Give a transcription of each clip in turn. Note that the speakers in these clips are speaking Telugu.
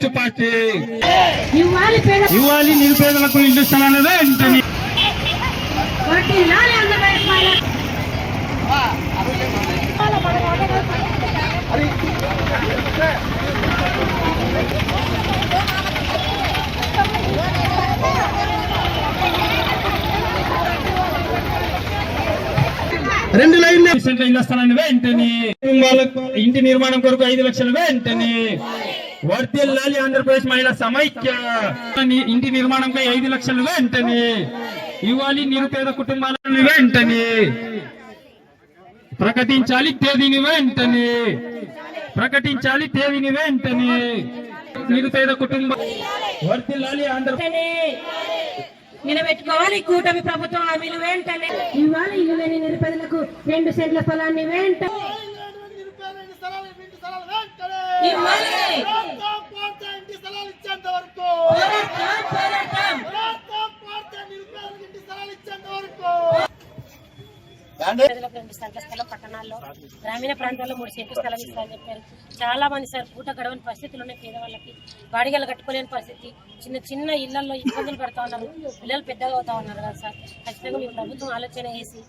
Communist party. ఇవ్వాలి పేద ఇవ్వాలి నిరుపేదలకు ఇల్లు స్థలాలు వెంటనే రెండు లైన్ ఇళ్ళ స్థలాన్ని వెంటనే ఇంటి నిర్మాణం కొరకు ఐదు లక్షలు వెంటనే వర్తిల్లాలి ఆంధ్రప్రదేశ్ మహిళా సమైక్య. ఇంటి నిర్మాణంపై ఐదు లక్షలు వెంటనే. ఇవ్వాలి నిరుపేద కుటుంబాలను వెంటనే. ప్రకటించాలి తేదీని వెంటనే. ప్రకటించాలి తేదీని వెంటనే. నిరుపేద కుటుంబం వర్తిల్లాలి ఆంధ్ర వెంటనే. నిలబెట్టుకోవాలి కూటమి ప్రభుత్వం హామీలు వెంటనే. ఇవ్వాలి ఇల్లు లేని నిరుపేదలకు రెండు సెంట్ల పొలాన్ని వెంట స్థలాలు ఇంటి స్థలాలు వెంటనే ఇవ్వాలి. రాష్ట్రం పార్టీ ఇంటి స్థలాలు ఇచ్చేంత వరకు. పోరాటం, పోరాటం. రాష్ట్రం పార్టీ నిరుపేదలకు ఇంటి స్థలాలు ఇచ్చేంత వరకు. పేదలకు రెండు సెంట్ల స్థలం పట్టణాల్లో గ్రామీణ ప్రాంతాల్లో మూడు సెంట్ల స్థలం ఇస్తారని చెప్పారు. చాలా మంది సార్ పూట గడవని పరిస్థితులు ఉన్నాయి పేదవాళ్ళకి. బాడిగలు కట్టుకోలేని పరిస్థితి. చిన్న చిన్న ఇళ్ళలో ఇబ్బందులు పడతా ఉన్నారు. పిల్లలు పెద్దగా అవుతా ఉన్నారు కదా సార్. ఖచ్చితంగా మీ ప్రభుత్వం ఆలోచన చేసి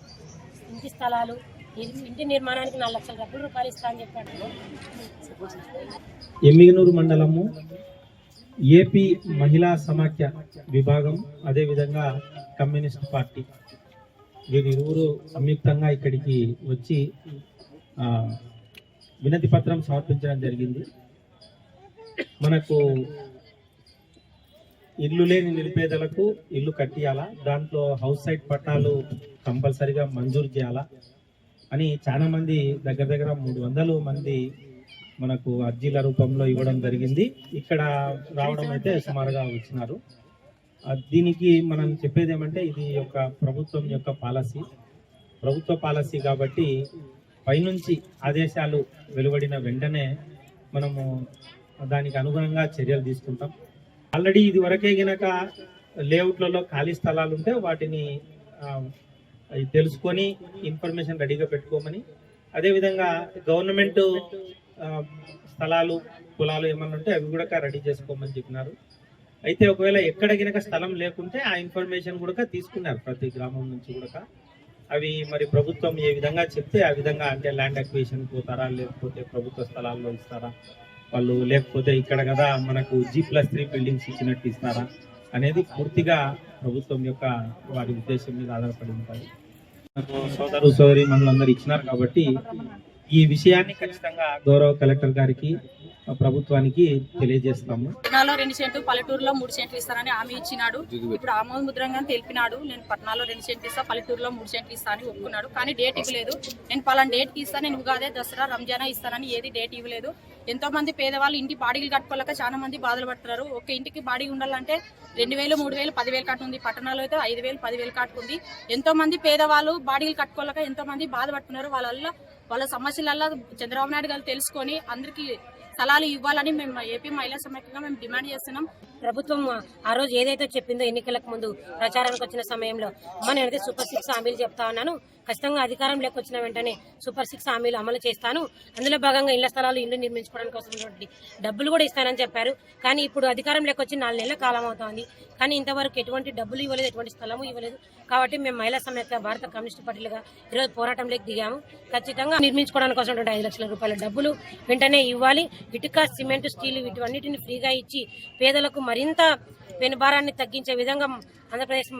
ఇంటి స్థలాలు ఇంటి నిర్మాణానికి నాలుగు లక్షల డబ్బులు రూపాయలు ఇస్తా అని చెప్పాడు. ఎమ్మిగనూరు మండలము ఏపీ మహిళా సమాఖ్య విభాగం అదేవిధంగా కమ్యూనిస్ట్ పార్టీ. వీరిరువురు సంయుక్తంగా ఇక్కడికి వచ్చి వినతి పత్రం సమర్పించడం జరిగింది. మనకు ఇల్లు లేని నిరుపేదలకు ఇల్లు కట్టియాలా? దాంట్లో హౌస్ సైట్ పట్టాలు కంపల్సరిగా మంజూరు చేయాలా? అని చాలా మంది దగ్గర దగ్గర మూడు వందలు మంది మనకు అర్జీల రూపంలో ఇవ్వడం జరిగింది. ఇక్కడ రావడం అయితే సుమారుగా వచ్చినారు. దీనికి మనం చెప్పేది ఏమంటే ఇది ఒక ప్రభుత్వం యొక్క పాలసీ. ప్రభుత్వ పాలసీ కాబట్టి పైనుంచి ఆదేశాలు వెలువడిన వెంటనే మనము దానికి అనుగుణంగా చర్యలు తీసుకుంటాం. ఆల్రెడీ ఇది వరకే గనక లేఅవుట్లలో ఖాళీ స్థలాలు ఉంటే వాటిని అది అవి తెలుసుకొని ఇన్ఫర్మేషన్ రెడీగా పెట్టుకోమని. అదేవిధంగా గవర్నమెంట్ స్థలాలు పొలాలు ఏమన్నా ఉంటే అవి కూడా రెడీ చేసుకోమని చెప్పినారు. అయితే ఒకవేళ ఎక్కడ గినక స్థలం లేకుంటే ఆ ఇన్ఫర్మేషన్ కూడా తీసుకున్నారు ప్రతి గ్రామం నుంచి కూడా. అవి మరి ప్రభుత్వం ఏ విధంగా చెప్తే ఆ విధంగా అంటే ల్యాండ్ అక్విజిషన్ పోతారా లేకపోతే ప్రభుత్వ స్థలాల్లో ఇస్తారా? వాళ్ళు లేకపోతే ఇక్కడ కదా మనకు జీ ప్లస్ త్రీ బిల్డింగ్స్ ఇచ్చినట్టు ఇస్తారా? అనేది పూర్తిగా ప్రభుత్వం యొక్క వారి ఉద్దేశం మీద ఆధారపడి ఉంటాయి మనకు సోదరు సోదరి మనందరూ ఇచ్చినారు కాబట్టి ఈ విషయాన్ని ఖచ్చితంగా గౌరవ కలెక్టర్ గారికి ప్రభుత్వానికి తెలియజేస్తాము. పట్నాలో రెండు సెంట్లు పల్లెటూరులో మూడు సెంట్లు ఇస్తానని హామీ ఇచ్చినాడు. ఇప్పుడు ఆమోద ముద్రంగా తెలిపినాడు. నేను పట్నాలో రెండు సెంట్లు ఇస్తా పల్లెటూరులో మూడు సెంట్లు ఇస్తా అని ఒప్పుకున్నాడు. కానీ డేట్ ఇవ్వలేదు. నేను పలానా డేట్కి ఇస్తాను నేను ఉగాదే దసరా రంజానా ఇస్తానని ఏది డేట్ ఇవ్వలేదు. ఎంతో మంది పేదవాళ్ళు ఇంటి బాడీలు కట్టుకోలేక చాలా మంది బాధలు పడుతున్నారు. ఒక ఇంటికి బాడీ ఉండాలంటే రెండు వేలు మూడు వేలు పదివేలు కట్టుంది. పట్టణాల్లో అయితే ఐదు వేలు పదివేలు కట్టుకుంది. ఎంతో మంది పేదవాళ్ళు బాడీలు కట్టుకోలేక ఎంతో మంది బాధపడుతున్నారు. వాళ్ళ వాళ్ళ సమస్యలల్లో చంద్రబాబు నాయుడు గారు తెలుసుకొని అందరికీ స్థలాలు ఇవ్వాలని మేము ఏపీ మహిళా సమైక్యంగా మేము డిమాండ్ చేస్తున్నాం. ప్రభుత్వం ఆ రోజు ఏదైతే చెప్పిందో ఎన్నికలకు ముందు ప్రచారానికి వచ్చిన సమయంలో. అమ్మ నేనైతే సూపర్ సిక్స్ హామీలు చెప్తా ఉన్నాను. ఖచ్చితంగా అధికారం వచ్చిన వెంటనే సూపర్ సిక్స్ హామీలు అమలు చేస్తాను. అందులో భాగంగా ఇళ్ళ స్థలాలు ఇల్లు నిర్మించుకోవడానికి అవసరమైనటువంటి డబ్బులు కూడా ఇస్తానని చెప్పారు. కానీ ఇప్పుడు అధికారం వచ్చి నాలుగు నెలల కాలం అవుతోంది. కానీ ఇంతవరకు ఎటువంటి డబ్బులు ఇవ్వలేదు ఎటువంటి స్థలము ఇవ్వలేదు. కాబట్టి మేము మహిళా సమైక్య భారత కమ్యూనిస్ట్ పార్టీలుగా ఈరోజు పోరాటంలోకి దిగాము. ఖచ్చితంగా నిర్మించుకోవడానికి కోసం ఐదు లక్షల రూపాయల డబ్బులు వెంటనే ఇవ్వాలి. ఇటుక సిమెంట్ స్టీల్ వీటివన్నిటిని ఫ్రీగా ఇచ్చి పేదలకు మరింత పెనుభారాన్ని తగ్గించే విధంగా ఆంధ్రప్రదేశ్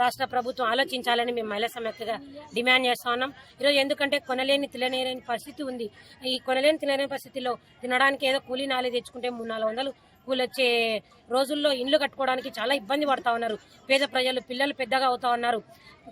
రాష్ట్ర ప్రభుత్వం ఆలోచించాలని మేము మహిళా సమైక్యగా డిమాండ్ చేస్తా ఉన్నాం. ఈరోజు ఎందుకంటే కొనలేని తినలేని పరిస్థితి ఉంది. ఈ కొనలేని తినలేని పరిస్థితిలో తినడానికి ఏదో కూలీ నాలుగు తెచ్చుకుంటే మూడు నాలుగు వందలు కూలి వచ్చే రోజుల్లో ఇండ్లు కట్టుకోవడానికి చాలా ఇబ్బంది పడతా ఉన్నారు. పేద ప్రజలు పిల్లలు పెద్దగా అవుతా ఉన్నారు.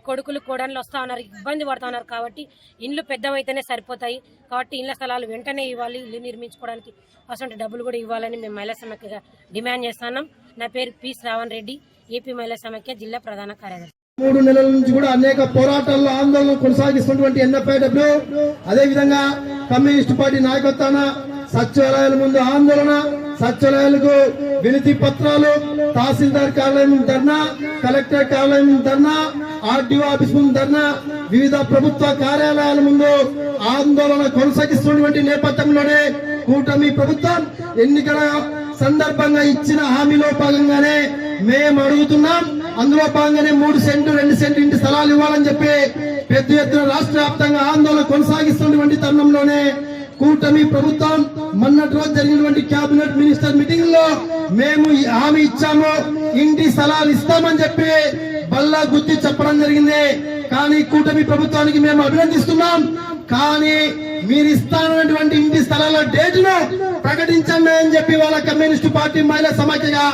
కొడుకులు కోడళ్ళు వస్తా ఉన్నారు. ఇబ్బంది పడతా ఉన్నారు కాబట్టి ఇండ్లు పెద్దవైతేనే సరిపోతాయి. కాబట్టి ఇళ్ళ స్థలాలు వెంటనే ఇవ్వాలి ఇల్లు నిర్మించుకోవడానికి. అసలు డబ్బులు కూడా ఇవ్వాలని మేము మహిళా సమైక్యగా డిమాండ్ చేస్తున్నాం. నా పేరు పి శ్రావణ్ రెడ్డి ఏపీ మహిళా సమైక్య జిల్లా ప్రధాన కార్యదర్శి. మూడు నెలల నుంచి కూడా అనేక పోరాటాల్లో ఆందోళన కొనసాగిస్తున్నటువంటి ఎన్ఎఫ్ఐడబ్ల్యూ అదే విధంగా కమ్యూనిస్ట్ పార్టీ నాయకత్వాన సచివాలయాల ముందు ఆందోళన సచివాలయాలకు వినతి పత్రాలు తహసీల్దార్ కార్యాలయం ధర్నా కలెక్టర్ కార్యాలయం ధర్నా ఆర్డీఓ ఆఫీస్ ముందు ధర్నా వివిధ ప్రభుత్వ కార్యాలయాల ముందు ఆందోళన కొనసాగిస్తున్నటువంటి నేపథ్యంలోనే కూటమి ప్రభుత్వం ఎన్నికల సందర్భంగా ఇచ్చిన హామీలో భాగంగానే మేము అడుగుతున్నాం. అందులో భాగంగానే మూడు సెంటు రెండు సెంట్లు ఇంటి స్థలాలు ఇవ్వాలని చెప్పి పెద్ద ఎత్తున రాష్ట్ర వ్యాప్తంగా ఆందోళన కొనసాగిస్తున్నటువంటి తరుణంలోనే కూటమి ప్రభుత్వం మొన్నటి రోజు జరిగినటువంటి కేబినెట్ మినిస్టర్ మీటింగ్లో మేము హామీ ఇచ్చాము. ఇంటి స్థలాలు ఇస్తామని చెప్పి బల్లా గుద్ది చెప్పడం జరిగింది. కానీ కూటమి ప్రభుత్వానికి మేము అభినందిస్తున్నాం. కానీ మీరు ఇస్తానటువంటి ఇంటి స్థలాల డేటును ప్రకటించండి అని చెప్పి వాళ్ళ కమ్యూనిస్ట్ పార్టీ మహిళా సమాఖ్యగా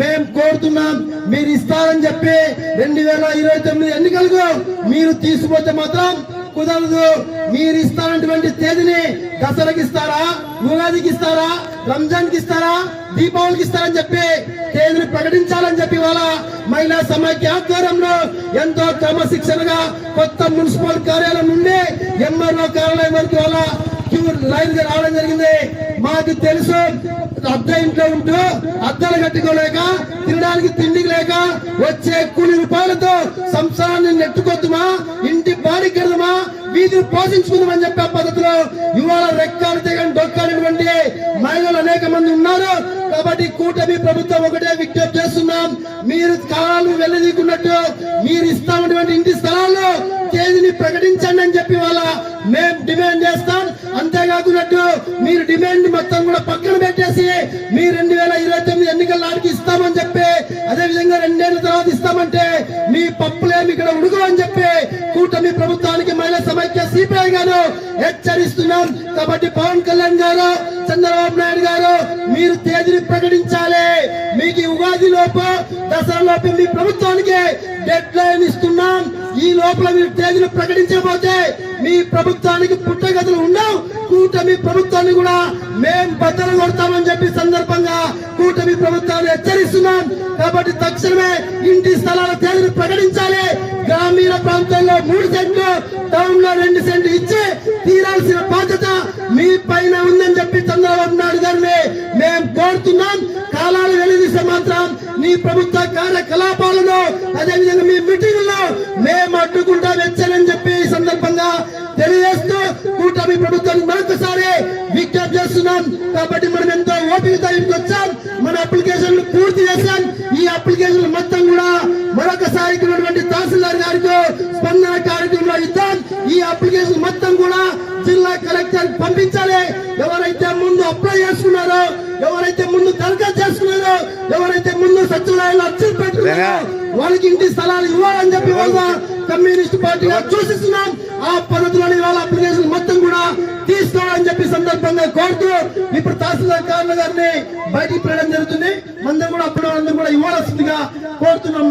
మేము కోరుతున్నాం. మీరు ఇస్తారని చెప్పి రెండు వేల ఇరవై తొమ్మిది ఎన్నికలకు మీరు తీసుకుపోతే మాత్రం కుదరదు. మీరు ఇస్తానటువంటి తేదీని దసరాకి ఇస్తారా ఉగాదికి ఇస్తారా రంజాన్కి ఇస్తారా దీపావళికి ఇస్తారని చెప్పి తేదీని ప్రకటించాలని చెప్పి వాళ్ళ మహిళా సమాఖ్య ఆధ్వర్యంలో ఎంతో క్రమశిక్షణగా కొత్త మున్సిపల్ కార్యాలయం నుండి ఎంఆర్ఓ కార్యాలయం వరకు వాళ్ళ క్యూ లైన్ రావడం జరిగింది. మాకు తెలుసు అద్దె ఇంట్లో ఉంటూ అద్దెలు కట్టుకోలేక తినడానికి తిండికి లేక వచ్చే కూలి రూపాయలతో సంసారాన్ని నెట్టుకొద్దుమా? ఇంటి బాడి కడదామా వీధిని పోషించుకుందామని చెప్పే పద్ధతిలో ఇవాళ రెక్కాలు తెగని డొక్కాడినటువంటి మహిళలు అనేక మంది ఉన్నారు. కాబట్టి కూటమి ప్రభుత్వం ఒకటే విజ్ఞప్తి చేస్తున్నాం. మీరు కాలాలు వెళ్ళదీకున్నట్టు మీరు ఇస్తామటువంటి ఇంటి స్థలాల్లో తేదీని ప్రకటించండి అని చెప్పి వాళ్ళ మేము డిమాండ్ చేస్తాం. అంతేకాకున్నట్టు మీరు డిమాండ్ మొత్తం కూడా పక్కన పెట్టేసి మీ రెండు వేల ఇరవై తొమ్మిది ఎన్నికల నాటికి ఇస్తామని చెప్పి అదే విధంగా రెండేళ్ళ తర్వాత ఇస్తామంటే మీ పప్పులేమి ఇక్కడ ఉడుగు అని చెప్పి కూటమి ప్రభుత్వానికి మహిళా సమైక్య సిపిఐ గారు హెచ్చరిస్తున్నాం. కాబట్టి పవన్ కళ్యాణ్ గారు చంద్రబాబు నాయుడు గారు మీరు తేదీని ప్రకటించాలి. మీకు ఉగాది లోపు దసరా మీ ప్రభుత్వానికి డెడ్ లైన్ ఇస్తున్నాం. ఈ లోపల మీరు తేదీలు ప్రకటించకపోతే మీ ప్రభుత్వానికి పుట్టగతులు ఉండవు. కూటమి ప్రభుత్వాన్ని కూడా మేం బద్దలు కొడతామని చెప్పి సందర్భంగా కూటమి ప్రభుత్వాన్ని హెచ్చరిస్తున్నాం. కాబట్టి తక్షణమే ఇంటి స్థలాల తేదీలు ప్రకటించాలి. గ్రామీణ ప్రాంతాల్లో మూడు సెంట్లు టౌన్లో రెండు సెంట్లు ఇచ్చి తీరాల్సిన బాధ్యత మీ పైన ఉందని చెప్పి చంద్రబాబు నాయుడు గారిని మేము కోరుతున్నాం. కాలాలు వెలుదీస్తే మాత్రం మీ ప్రభుత్వ కార్యకలాపాలను అదేవిధంగా మీ మీటింగుల్లో మేము అడ్డుకుంటా వచ్చానని చెప్పి ఈ సందర్భంగా తెలియజేస్తూ కూటమి ప్రభుత్వాన్ని మరొకసారి విజ్ఞప్తి చేస్తున్నాం. కాబట్టి మనం ఎంతో ఓపిక ఇంటికి వచ్చాం. మన అప్లికేషన్లు పూర్తి చేశాం. ఈ అప్లికేషన్లు మొత్తం కూడా మరొకసారి ఉన్నటువంటి తహసీల్దార్ గారితో స్పందన కార్యక్రమంలో ఇద్దాం. ఈ అప్లికేషన్ మొత్తం కూడా జిల్లా కలెక్టర్ పంపించాలి. ఎవరైతే ముందు అప్లై చేసుకున్నారో ఎవరైతే ముందు దరఖాస్తు చేసుకున్నారో ఎవరైతే అర్జీలు పెట్టుకున్నారో వాళ్ళకి ఇంటి స్థలాలు ఇవ్వాలని చెప్పి వాళ్ళ కమ్యూనిస్ట్ పార్టీగా సూచిస్తున్నాం. ఆ పద్ధతిలోని వాళ్ళ అప్లికేషన్ మొత్తం కూడా తీసుకోవాలని చెప్పి సందర్భంగా కోరుతూ ఇప్పుడు తహసీల్దార్ కారణ్ గారిని బయటికి పెట్టడం జరుగుతుంది. మందరం కూడా అప్పుడు అందరూ కూడా ఇవ్వాల్సిందిగా కోరుతున్నాం